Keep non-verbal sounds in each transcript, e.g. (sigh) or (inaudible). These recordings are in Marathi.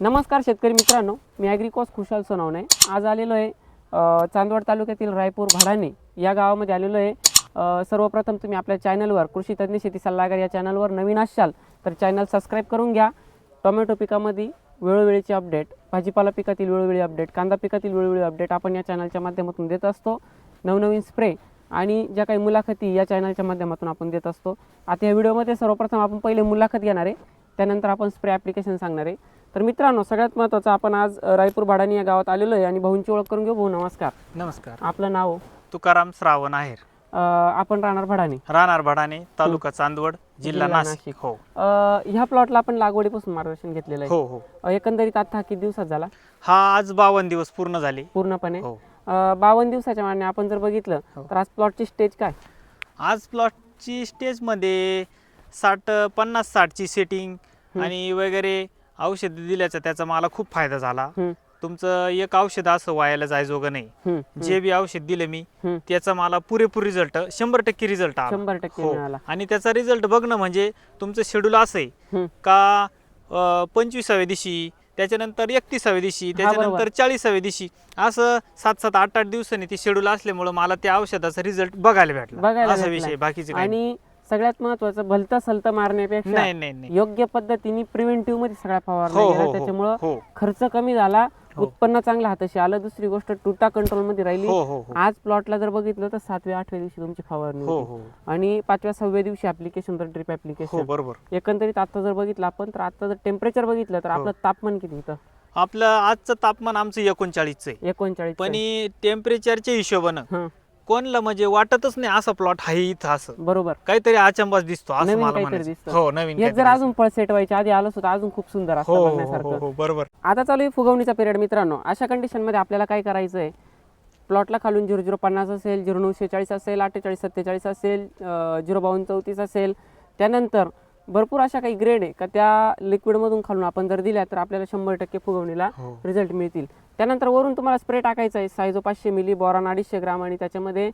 नमस्कार शेतकरी मित्रांनो मी ॲग्रिकॉस खुशाल सोनावणे. आज आलेलो आहे चांदवड तालुक्यातील रायपूर भाडाणे या गावामध्ये आलेलो आहे. सर्वप्रथम तुम्ही आपल्या चॅनलवर कृषी तज्ज्ञ शेती सल्लागार या चॅनलवर नवीन असाल तर चॅनल सबस्क्राईब करून घ्या. टोमॅटो पिकामध्ये वेळोवेळीचे अपडेट भाजीपाला पिकातील वेळोवेळी अपडेट कांदा पिकातील वेळोवेळी अपडेट आपण या चॅनलच्या माध्यमातून देत असतो. नवनवीन स्प्रे आणि ज्या काही मुलाखती या चॅनलच्या माध्यमातून आपण देत असतो. आता या व्हिडिओमध्ये सर्वप्रथम आपण पहिले मुलाखत घेणार आहे. त्यानंतर आपण स्प्रे ॲप्लिकेशन सांगणार आहे. तर मित्रांनो सगळ्यात महत्त्वाचं आपण आज रायपूर भाडाणी या गावात आलेलो आहे आणि भाऊंची ओळख करून घेऊ. भाऊ नमस्कार. नमस्कार. आपलं नाव? तुकाराम श्रावण आहेर. अ, आपण राहणार भाडाणी राहणार भडाणे तालुका चांदवड जिल्हा नाशिक. हो. ह्या प्लॉटला आपण लागवडीपासून मार्गदर्शन घेतलेलं आहे. हो हो. अ, एकंदरीत आता हा किती दिवसात झाला? हा आज बावन्न दिवस पूर्ण झाले. पूर्णपणे? हो. बावन्न दिवसाच्या माने आपण जर बघितलं हो. तर आज प्लॉटची स्टेज काय? आज प्लॉटची स्टेजमध्ये साठ पन्नास साठची सेटिंग आणि वगैरे औषध दिल्याचा त्याचा मला खूप फायदा झाला. तुमचं एक औषध असं वायाला जायजोगं नाही. जे बी औषध दिलं मी. त्याचा मला पुरेपूर रिझल्ट शंभर टक्के रिझल्ट आला. हो. आणि त्याचा रिझल्ट बघणं म्हणजे तुमचं शेड्यूल असं आहे का पंचवीसाव्या दिवशी त्याच्यानंतर एकतीसाव्या दिवशी त्याच्यानंतर. चाळीसाव्या दिवशी असं सात सात आठ आठ दिवसांनी ते शेड्यूल असल्यामुळं मला त्या औषधाचा रिझल्ट बघायला भेटला. असा. विषय बाकीचे. आणि सगळ्यात महत्वाचं भलतं सलतं मारण्यापेक्षा नाही नाही नाही. योग्य पद्धतीने प्रिव्हेंटिव्हमध्ये सगळ्या हो फवारण्या हो गेल्या हो त्याच्यामुळं हो. खर्च कमी झाला हो. उत्पन्न चांगलं हाताशी आलं. दुसरी गोष्ट तुटा कंट्रोलमध्ये राहिली. हो हो हो. आज प्लॉटला जर बघितलं तर सातव्या आठव्या दिवशी तुमची फवारणी हो होती. हो. आणि पाचव्या सहाव्या दिवशी ऍप्लिकेशन तर ड्रिप हो ऍप्लिकेशन बरोबर. एकंदरीत आता जर बघितलं आपण तर आता जर टेम्परेचर बघितलं तर हो. आपलं तापमान किती इथं आपलं आजचं तापमान आमचं एकोणचाळीसचं आहे. एकोणचाळीस पण टेम्परेचरच्या हिशोबानं हं, कोणला म्हणजे वाटतच नाही असा प्लॉट आहे इथं असं. बरोबर. काहीतरी अचंबाच दिसतो असं नवीन मला काहीतरी म्हणायचं. दिसतं. हो नवीन एक काहीतरी जर अजून पळ सेट व्हायच्या आधी आलं होतं अजून खूप सुंदर हो असतं हो, हो बघण्यासारखं. हो बरोबर. आता चालू आहे फुगवणीचा पिरियड मित्रांनो. अशा कंडिशनमध्ये आपल्याला काय करायचं आहे प्लॉटला खालून झिरो झिरो पन्नास असेल झिरो नऊ शेचाळीस असेल अठ्ठेचाळीस सत्तेचाळीस असेल झिरो बावन्न चौतीस असेल. त्यानंतर भरपूर अशा काही ग्रेड आहे का त्या लिक्विडमधून खालून आपण जर दिल्या तर आपल्याला शंभर टक्के फुगवणीला हो. रिझल्ट मिळतील. त्यानंतर वरून तुम्हाला स्प्रे टाकायचा आहे. सायझो पाचशे मिली बोरान अडीचशे ग्राम आणि त्याच्यामध्ये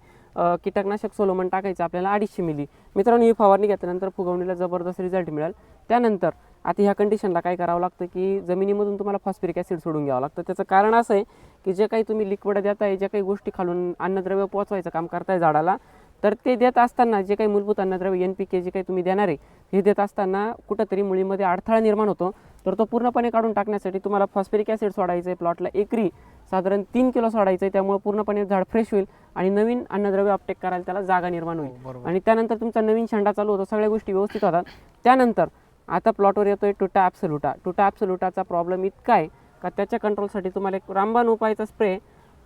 कीटकनाशक सोलोमन टाकायचं आपल्याला अडीचशे मिली. मित्रांनो ही फवारणी घेतल्यानंतर फुगवणीला जबरदस्त रिझल्ट मिळेल. त्यानंतर आता ह्या कंडिशनला काय करावं लागतं की जमिनीमधून तुम्हाला फॉस्फरिक ॲसिड सोडून घ्यावं लागतं. त्याचं कारण असं आहे की जे काही तुम्ही लिक्विड देताय ज्या काही गोष्टी खालून अन्नद्रव्य पोचवायचं काम करताय झाडाला तर ते देत असताना जे काही मूलभूत अन्नद्रव्य एन पी के जे काही तुम्ही देणार आहे हे देत असताना कुठंतरी मुळीमध्ये अडथळा निर्माण होतो. तर तो पूर्णपणे काढून टाकण्यासाठी तुम्हाला फॉस्फरिक ॲसिड सोडायचं आहे प्लॉटला एकरी साधारण तीन किलो सोडायचं आहे त्यामुळे पूर्णपणे झाड फ्रेश होईल आणि नवीन अन्नद्रव्य अपटेक करायला त्याला जागा निर्माण होईल. बरोबर. आणि त्यानंतर तुमचा नवीन शेंडा चालू होतो सगळ्या गोष्टी व्यवस्थित होतात. त्यानंतर आता प्लॉटवर येतोय टुटा ॲप्सलुटा टुटा ॲप्सलुटाचा प्रॉब्लेम इतका आहे का त्याच्या कंट्रोलसाठी तुम्हाला एक रामबाण उपायचा स्प्रे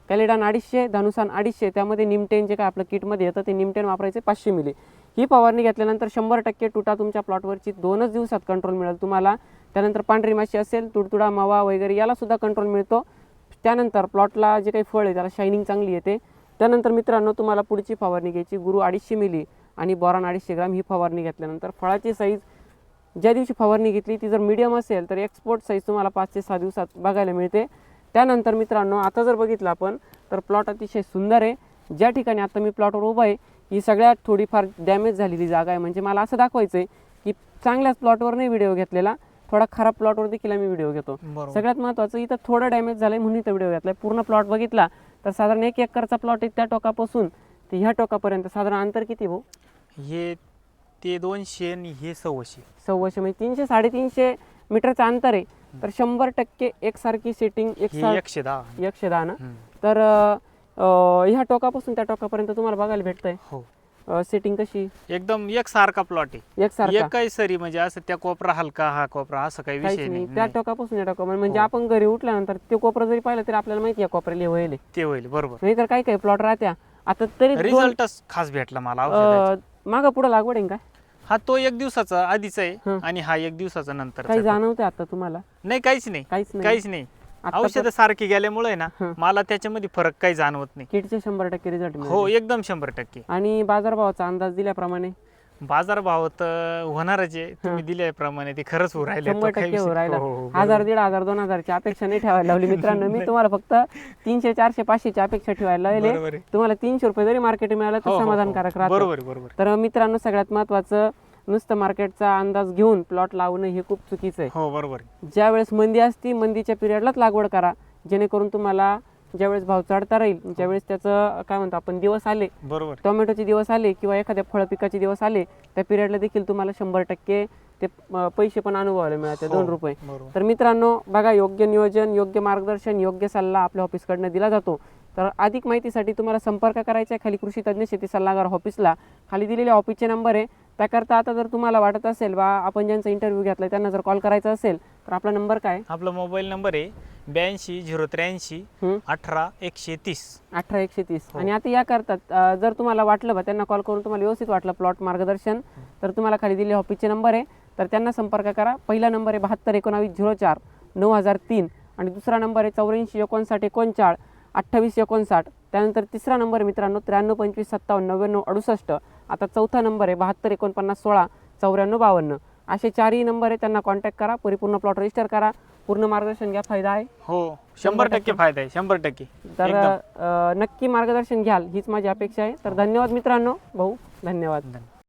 कॅलिडान अडीचशे धानुसान अडीचशे त्यामध्ये निमटेन जे काय आपलं किटमध्ये येतं ते निमटेन वापरायचे पाचशे मिली ही फवारणी घेतल्यानंतर शंभर टक्के तुटा तुमच्या प्लॉटवरची दोनच दिवसात कंट्रोल मिळेल तुम्हाला. त्यानंतर पांढरी माशी असेल तुडतुडा मावा वगैरे यालासुद्धा कंट्रोल मिळतो. त्यानंतर प्लॉटला जे काही फळ आहे त्याला शायनिंग चांगली येते. त्यानंतर मित्रांनो तुम्हाला पुढची फवारणी घ्यायची गुरु अडीचशे मिली आणि बोरान अडीचशे ग्राम ही फवारणी घेतल्यानंतर फळाची साईज ज्या दिवशी फवारणी घेतली ती जर मीडियम असेल तर एक्सपोर्ट साईज तुम्हाला पाच ते सहा दिवसात बघायला मिळते. त्यानंतर मित्रांनो आता जर बघितलं आपण तर प्लॉट अतिशय सुंदर आहे. ज्या ठिकाणी आता मी प्लॉटवर उभा आहे ही सगळ्यात थोडीफार डॅमेज झालेली जागा आहे. म्हणजे मला असं दाखवायचं आहे की चांगल्याच प्लॉटवर नाही व्हिडिओ घेतलेला. थोडा खराब प्लॉटवर देखील आम्ही व्हिडिओ घेतो. सगळ्यात महत्त्वाचं इथं थोडं डॅमेज झालंय म्हणून इथं व्हिडिओ घेतलाय. पूर्ण प्लॉट बघितला तर साधारण एक एकरचा प्लॉट आहे त्या टोकापासून ते ह्या टोकापर्यंत. साधारण अंतर किती भाऊ? हे ते दोनशे आणि हे सव्वाशे. सव्वाशे म्हणजे तीनशे साडेतीनशे मीटरचं अंतर आहे. तर शंभर टक्के एकसारखी सेटिंग एक एकशे दहा. एकशे दहा ना. तर ह्या टोकापासून त्या टोकापर्यंत तुम्हाला बघायला भेटतंय. हो. सेटिंग कशी? एकदम एकसारखा प्लॉट आहे. एकसारखा? एक काही सरी म्हणजे असं त्या कोपरा हलका हा कोपरा असं काही विषय नाही. नाही. त्या नाही. टोकापासून या म्हणजे हो. आपण घरी उठल्यानंतर ते कोपरं जरी पाहिलं तरी आपल्याला माहिती आहे कोपऱ्याला होईल. ते होईल बरोबर. नाही तर काही काही प्लॉट राहत्या. आता तरी रिझल्टच खास भेटला मला औषधाचा. मागं पुढं लागवड आहे का? हा तो एक दिवसाचा आधीचा आहे हं. आणि हा एक दिवसाचा नंतर काही जाणवते आता तुम्हाला? नाही काहीच नाही. काहीच नाही. काहीच नाही. आता औषध सारखी गेल्यामुळे ना हं. मला त्याच्यामध्ये फरक काही जाणवत नाही. किटचे शंभर टक्के रिझल्ट हो एकदम शंभर टक्के. आणि बाजारभावाचा अंदाज दिल्याप्रमाणे? बाजार भाव तर होणारच आहे. तुम्ही दिल्याप्रमाणे ते खरंच होऊ राहिले शंभर टक्के विषय- हो राहिला हो, हो, हजार दीड हजार दोन हजारची अपेक्षा नाही ठेवायला लावली. मित्रांनो मी (laughs) तुम्हाला फक्त तीनशे चारशे पाचशेची अपेक्षा ठेवायला लावले. बरोबर आहे. तुम्हाला तीनशे रुपये जरी मार्केट मिळालं हो, तर हो, हो. समाधानकारक राहतं. बरोबर आहे, बरोबर आहे. तर मित्रांनो सगळ्यात महत्वाचं नुसतं मार्केटचा अंदाज घेऊन प्लॉट लावणं हे खूप चुकीचं आहे. हो बरोबर. ज्या वेळेस मंदी असती मंदीच्या पिरियडलाच लागवड करा. जेणेकरून तुम्हाला ज्यावेळेस भाव चढता राहील ज्यावेळेस त्याचं काय म्हणतो आपण दिवस आले बरोबर. टोमॅटोचे दिवस आले किंवा एखाद्या फळ पिकाचे दिवस आले त्या पिरियडला देखील तुम्हाला शंभर टक्के ते पैसे पण अनुभवायला मिळते दोन हो, रुपये. बरोबर. तर मित्रांनो बघा योग्य नियोजन योग्य मार्गदर्शन योग्य सल्ला आपल्या ऑफिसकडनं दिला जातो. तर अधिक माहितीसाठी तुम्हाला संपर्क करायचा आहे खाली कृषी तज्ज्ञ शेती सल्लागार ऑफिसला खाली दिलेले ऑफिसचे नंबर आहे. त्याकरता आता जर तुम्हाला वाटत असेल बा आपण ज्यांचा इंटरव्ह्यू घेतला त्यांना जर कॉल करायचा असेल तर आपला नंबर काय? आपला मोबाईल नंबर आहे ब्याऐंशी झिरो त्र्याऐंशी हं? अठरा एकशे तीस. अठरा एकशे तीस. हो. आणि आता या करतात अं, जर तुम्हाला वाटलं बा त्यांना कॉल करून तुम्हाला व्यवस्थित वाटलं प्लॉट मार्गदर्शन तर तुम्हाला खाली दिलेले ऑफिसचे नंबर आहे. तर त्यांना संपर्क करा. पहिला नंबर आहे बहात्तर एकोणावीस झिरो चार नऊ हजार तीन. आणि दुसरा नंबर आहे चौऱ्याऐंशी एकोणसाठ एकोणचाळ अठ्ठावीस एकोणसाठ. त्यानंतर तिसरा नंबर आहे मित्रांनो त्र्याण्णव पंचवीस सत्तावन्न नव्याण्णव अडुसष्ट. आता चौथा नंबर आहे बहात्तर एकोणपन्नास सोळा चौऱ्याण्णव बावन्न. असे चारही नंबर आहे त्यांना कॉन्टॅक्ट करा परिपूर्ण प्लॉट रजिस्टर करा पूर्ण मार्गदर्शन घ्या फायदा आहे. हो शंभर टक्के फायदा आहे शंभर टक्के. तर. अ, नक्की मार्गदर्शन घ्याल हीच माझी अपेक्षा आहे. तर धन्यवाद मित्रांनो. भाऊ धन्यवाद.